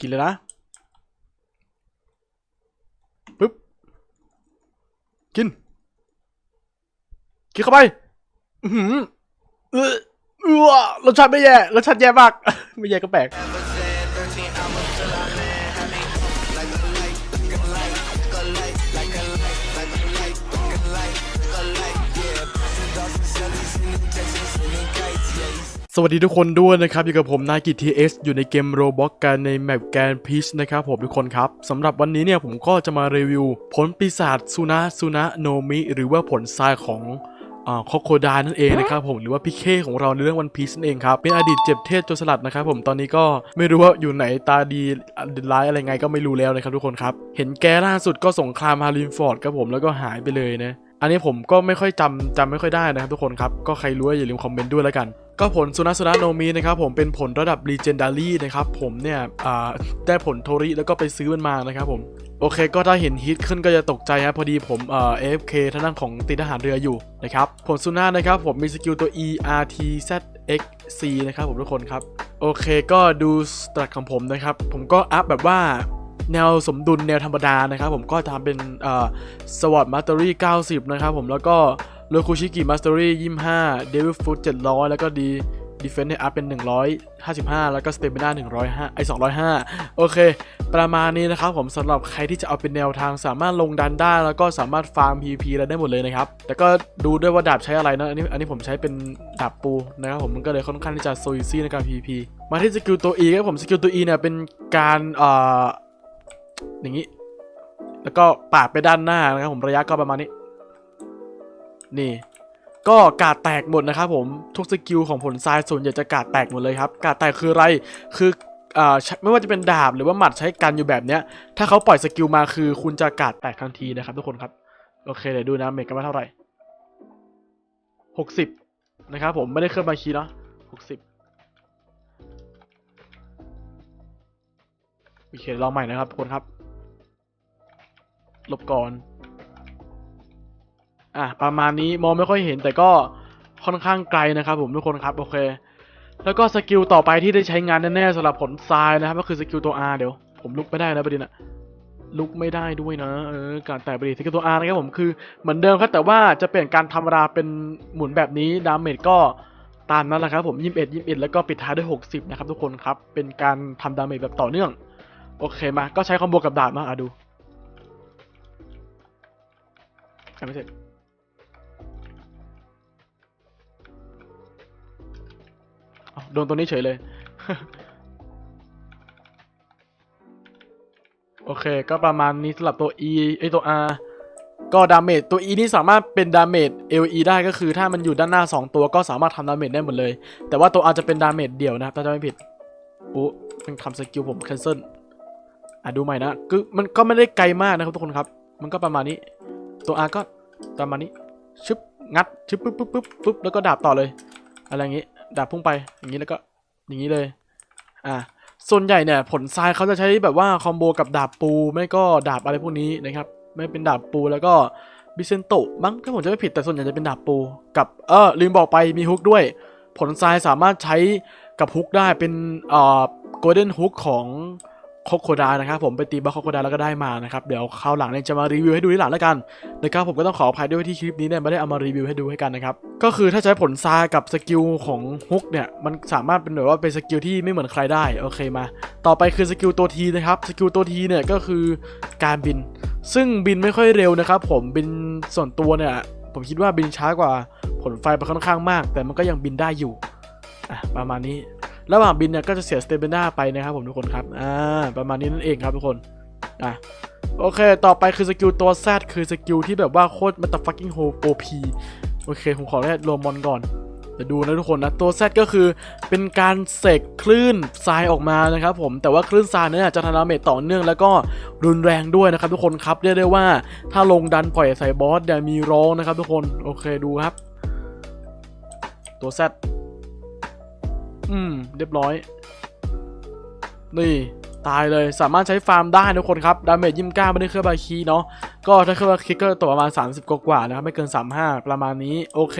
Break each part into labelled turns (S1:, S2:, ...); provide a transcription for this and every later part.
S1: กินเลยนะปึ๊บกิน กินเข้าไป อืมเออเออรสชาติไม่แย่รสชาติแย่มาก ไม่แย่ก็แปลก สวัสดีทุกคนด้วยนะครับ อยู่กับผมนายกิทีเอสอยู่ในเกมโรบ็อกกันในแมปแกนพีชนะครับผมทุกคนครับสำหรับวันนี้เนี่ยผมก็จะมารีวิว ผลปีศาจซูนะซูนะโนมิ หรือว่าผลทรายของคอโคดานั่นเองนะครับผมหรือว่าพี่เคของเราในเรื่องวันพีชนั่นเองครับเป็นอดีตเจ็บเทศโจรสลัดนะครับผมตอนนี้ก็ไม่รู้ว่าอยู่ไหนตาดีร้ายอะไรไงก็ไม่รู้แล้วนะครับทุกคนครับเห็นแกล่าสุดก็สงครามฮารินฟอร์ดครับผมแล้วก็หายไปเลยนะ อันนี้ผมก็ไม่ค่อยจำจำไม่ค่อยได้นะครับทุกคนครับ ก็ใครรู้อย่าลืมคอมเมนต์ด้วยแล้วกัน ก็ผลสุนัขสุนัขโนมีนะครับผมเป็นผลระดับ Legendary นะครับผมเนี่ยได้ผลโทริแล้วก็ไปซื้อมันมานะครับผมโอเคก็ถ้าเห็นฮิตขึ้นก็จะตกใจครับพอดีผมเอ่อ AFK ทางด้านของติดทหารเรืออยู่นะครับผลสุนัขนะครับผมมีสกิลตัว E R T Z X C นะครับผมทุกคนครับ โอเคก็ดูสตรัคของผมนะครับ ผมก็อัพแบบว่า แนวสมดุลแนวธรรมดานะครับผมก็ทำเป็นสวอตมาสเตอรี่90 นะครับผมแล้วก็โลคุชิกิมาสเตอรี่25เดวิลฟูด700แล้วก็ดีดีเฟนต์ให้อัพเป็น 155 แล้วก็สเตมิน่า105ไอ205 โอเค ประมาณนี้นะครับผมสำหรับใครที่จะเอาเป็นแนวทางสามารถลงดันได้ แล้วก็สามารถฟาร์ม PVP อะไรได้หมดเลยนะครับ แต่ก็ดูด้วยว่าดาบใช้อะไรนะอันนี้อันนี้ผมใช้เป็นดาบปูนะครับผมมันก็เลยค่อนข้างที่จะโซยซี่ในการ PVP มาที่สกิลตัว E ครับผมสกิลตัว E เนี่ยเป็นการเอ่อ อย่างนี้ แล้วก็ปาดไปด้านหน้านะครับผมระยะก็ประมาณนี้ นี่ ก็กาดแตกหมดนะครับผมทุกสกิลของผลทรายส่วนใหญ่จะกาดแตกหมดเลยครับกาดแตกคืออะไรคืออ่าไม่ว่าจะเป็นดาบหรือว่าหมัดใช้กันอยู่แบบเนี้ย ถ้าเขาปล่อยสกิลมาคือคุณจะกาดแตกทันทีนะครับทุกคนครับ โอเคเดี๋ยวดูนะเมกกันว่าเท่าไหร่หกสิบนะครับผมไม่ได้เคลื่อนมาคีเนาะหกสิบโอเคลองใหม่นะครับทุกคนครับ ลบก่อน อะประมาณนี้มองไม่ค่อยเห็นแต่ก็ค่อนข้างไกลนะครับ ผมทุกคนครับโอเค แล้วก็สกิลต่อไปที่ได้ใช้งานแน่ๆสำหรับผลทรายนะครับ ก็คือสกิลตัว R เดี๋ยว ผมลุกไม่ได้นะประเด็นอะลุกไม่ได้ด้วยนะเออการแตะประเด็นสกิลตัว R นะครับผมคือเหมือนเดิมครับแต่ว่าจะเปลี่ยนการธรรมดาเป็นหมุนแบบนี้ดาเมจก็ตามนั้นแหละครับผม21 21แล้วก็ปิดท้ายด้วย 60 นะครับทุกคนครับ เป็นการทำดาเมจแบบต่อเนื่อง โอเคมา ก็ใช้คอมโบกับดาบมาอะดู ยังไม่เสร็จโดนตัวนี้เฉยเลย โอเค ก็ประมาณนี้สำหรับตัว E ไอตัว R ก็ดาเมจตัว E นี่สามารถเป็นดาเมจ LE ได้ก็คือถ้ามันอยู่ด้านหน้า 2 ตัวก็สามารถทำดาเมจได้หมดเลย แต่ว่าตัว R จะเป็นดาเมจเดี่ยวนะครับถ้าจะไม่ผิดปุ๊มันทำสกิลผม cancel อะดูใหม่นะคือมันก็ไม่ได้ไกลมากนะครับทุกคนครับ มันก็ประมาณนี้ ตัว R ก็ประมาณนี้ชึบงัดชึบปุ๊บปุ๊บปุ๊บปุ๊บแล้วก็ดาบต่อเลย อะไรอย่างงี้ ดาบพุ่งไปอย่างนี้แล้วก็อย่างนี้เลย อ่าส่วนใหญ่เนี่ยผลทรายเขาจะใช้แบบว่าคอมโบกับดาบปูไม่ก็ดาบอะไรพวกนี้นะครับไม่เป็นดาบปูแล้วก็บิเซนโตะบ้างถ้าผมจะไม่ผิดแต่ส่วนใหญ่จะเป็นดาบปูกับเออลืมบอกไปมีฮุกด้วย ผลทรายสามารถใช้กับฮุกได้เป็นเอ่อโกลเด้นฮุกของ โคโคดานะครับผมไปตีบัคโคโคดาแล้วก็ได้มานะครับเดี๋ยวคราวหลังเนี่ยจะมารีวิวให้ดูที่หลังแล้วกันนะครับผมก็ต้องขออภัยด้วยที่คลิปนี้เนี่ยไม่ได้เอามารีวิวให้ดูให้กันนะครับก็คือถ้าใช้ผลทรากับสกิลของฮุกเนี่ยมันสามารถเป็นแบบว่าเป็นสกิลที่ไม่เหมือนใครได้โอเคมา ต่อไปคือสกิลตัวทีนะครับสกิลตัวทีเนี่ยก็คือการบิน ซึ่งบินไม่ค่อยเร็วนะครับผมบินส่วนตัวเนี่ยผมคิดว่าบินช้ากว่าผลไฟไปค่อนข้างมาก แต่มันก็ยังบินได้อยู่ประมาณนี้ ระหว่างบินเนี่ยก็จะเสียสเตมินาไปนะครับผมทุกคนครับ อ่า ประมาณนี้นั่นเองครับทุกคน อะ โอเค ต่อไปคือสกิลตัว Z คือสกิลที่แบบว่าโคตรมันต fucking ho OP โอเค ผมขอแค่รวมมอนก่อนเดี๋ยวดูนะทุกคนนะ ตัว Z ก็คือเป็นการเสกคลื่นทรายออกมานะครับผม แต่ว่าคลื่นทรายเนี่ยจะทำดาเมจต่อเนื่องแล้วก็รุนแรงด้วยนะครับทุกคนครับ เรียกได้ว่าถ้าลงดันปล่อยใส่บอสเนี่ยมีร้องนะครับทุกคน โอเคดูครับ ตัว Z อืม เรียบร้อย นี่ตายเลยสามารถใช้ฟาร์มได้ทุกคนครับ ดาเมจยิมก้าไม่ได้เครื่องบาคีเนาะก็ถ้าเครื่องบาคีก็ตัวประมาณ 30 กว่าๆนะครับ ไม่เกิน 35 ประมาณนี้ โอเค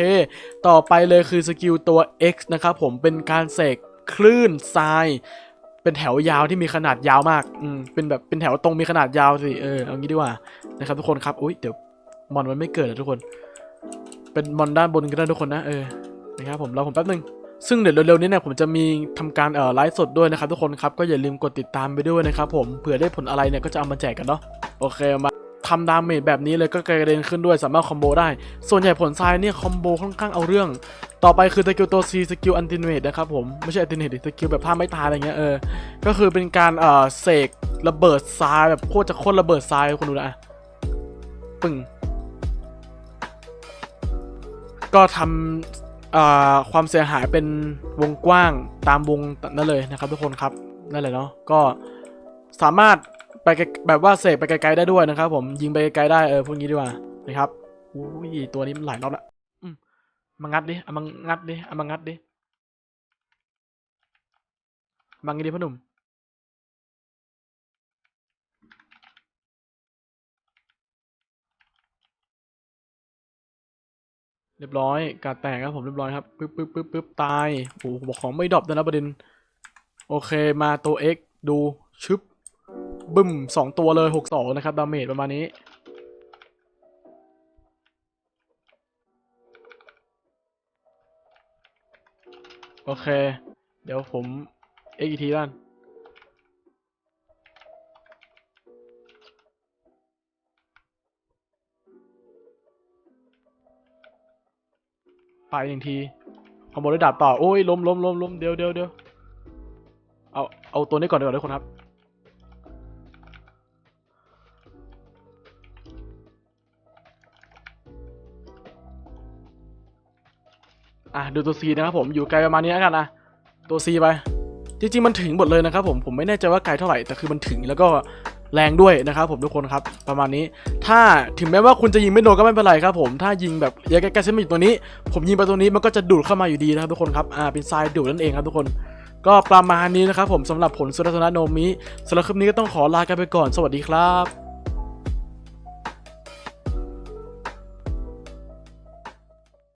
S1: ต่อไปเลยคือสกิลตัว X นะครับผมเป็นการเสกคลื่นทราย เป็นแถวยาวที่มีขนาดยาวมากอืมเป็นแบบเป็นแถวตรงมีขนาดยาวสิเออเอางี้ดีกว่านะครับทุกคนครับอุ้ยเดี๋ยวมอนมันไม่เกิดนะทุกคน เป็นมอนด้านบนก็ได้ทุกคนนะเออนะครับผมรอผมแป๊บนึง ซึ่งเดี๋ยวเร็วๆนี้เนี่ยผมจะมีทำการเอ่อไลฟ์สดด้วยนะครับทุกคนครับก็อย่าลืมกดติดตามไปด้วยนะครับผมเผื่อได้ผลอะไรเนี่ยก็จะเอามาแจกกันเนาะโอเคมาทำดาเมจแบบนี้เลยก็กระเด็นขึ้นด้วยสามารถคอมโบได้ ส่วนใหญ่ผลทรายเนี่ยคอมโบค่อนข้างเอาเรื่อง ต่อไปคือสกิลตัว C สกิลอันติเมตนะครับผม ไม่ใช่อันติเมตสกิลแบบท่าไม่ตายอะไรเงี้ยเออ ก็คือเป็นการเอ่อเสกระเบิดทรายแบบโคตรจะโคตรระเบิดทรายคุณดูนะปึ้งก็ทำอ่า ความเสียหายเป็นวงกว้างตามวงนั่นเลยนะครับทุกคนครับนั่นแหละเนาะก็สามารถไปแบบว่าเสกไปไกลๆได้ด้วยนะครับ ผมยิงไปไกลๆได้เออพวกนี้ดีกว่านะครับอุ้ยตัวนี้มันหลายรอบละอืมมางัดดิเอามางัดดิเอามางัดดิบางงี้ดิพ่อหนุ่ม เรียบร้อยกาแตกครับผมเรียบร้อยครับปึ๊บปึ๊บปึ๊บปึ๊บตายโอ้โหบอกของไม่ดรอปด้วยนะประเด็นโอเคมาตัว X ดูชึบบึ้มสองตัวเลยหกสองนะครับดาเมจประมาณนี้โอเค เดี๋ยวผม X อีกทีด้าน ไปหนึ่งทีคอมโบด้วยดาบต่อโอ้ยล้มล้มล้มล้มเดี๋ยวเดี๋ยวเดี๋ยวเอาเอาตัวนี้ก่อนดีกว่าทุกคนครับอะดูตัว C นะครับผมอยู่ไกลประมาณนี้แล้วกันนะตัว C ไปจริงๆมันถึงหมดเลยนะครับผมผมไม่แน่ใจว่าไกลเท่าไหร่แต่คือมันถึงแล้วก็ แรงด้วยนะครับผมทุกคนครับประมาณนี้ ถ้าถึงแม้ว่าคุณจะยิงไม่โดนก็ไม่เป็นไรครับผมถ้ายิงแบบยะใกล้ๆเส้นอยู่ตัวนี้ ผมยิงไปตัวนี้มันก็จะดูดเข้ามาอยู่ดีนะครับทุกคนครับอ่าเป็นทรายดูดนั่นเองครับทุกคน ก็ประมาณนี้นะครับผมสำหรับผลสุรัตนะโนมิสำหรับคลิปนี้ก็ต้องขอลากันไปก่อนสวัสดีครับ